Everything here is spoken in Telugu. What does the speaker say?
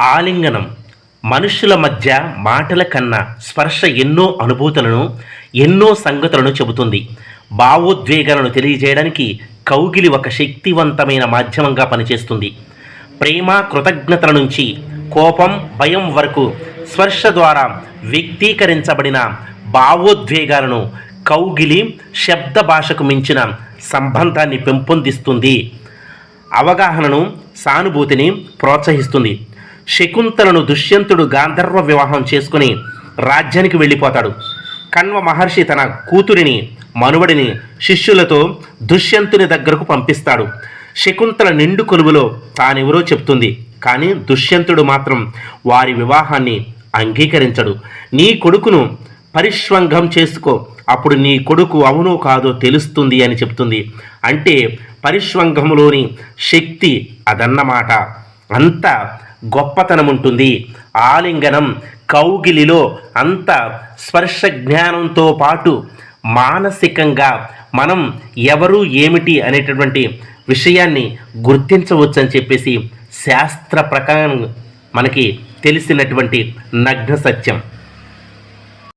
ఆలింగనం. మనుషుల మధ్య మాటల కన్నా స్పర్శ ఎన్నో అనుభూతులను ఎన్నో సంగతులను చెబుతుంది. భావోద్వేగాలను తెలియజేయడానికి కౌగిలి ఒక శక్తివంతమైన మాధ్యమంగా పనిచేస్తుంది. ప్రేమ కృతజ్ఞతల నుంచి కోపం భయం వరకు స్పర్శ ద్వారా వ్యక్తీకరించబడిన భావోద్వేగాలను కౌగిలి శబ్ద భాషకు మించిన సంబంధాన్ని పెంపొందిస్తుంది. అవగాహనను సానుభూతిని ప్రోత్సహిస్తుంది. శకుంతలను దుష్యంతుడు గాంధర్వ వివాహం చేసుకుని రాజ్యానికి వెళ్ళిపోతాడు. కణ్వ మహర్షి తన కూతురిని మనువడిని శిష్యులతో దుష్యంతుని దగ్గరకు పంపిస్తాడు. శకుంతల నిండు కొలువులో తానెవరో చెప్తుంది. కానీ దుష్యంతుడు మాత్రం వారి వివాహాన్ని అంగీకరించడు. నీ కొడుకును పరిష్వంగం చేసుకో. అప్పుడు నీ కొడుకు అవునో కాదో తెలుస్తుంది అని చెప్తుంది. అంటే పరిష్వంగంలోని శక్తి అదన్నమాట. అంత గొప్పతనం ఉంటుంది ఆలింగనం కౌగిలిలో అంత స్పర్శ జ్ఞానంతో పాటు మానసికంగా మనం ఎవరు ఏమిటి అనేటటువంటి విషయాన్ని గుర్తించవచ్చు అని చెప్పేసి శాస్త్ర ప్రకారం మనకి తెలిసినటువంటి నగ్న సత్యం.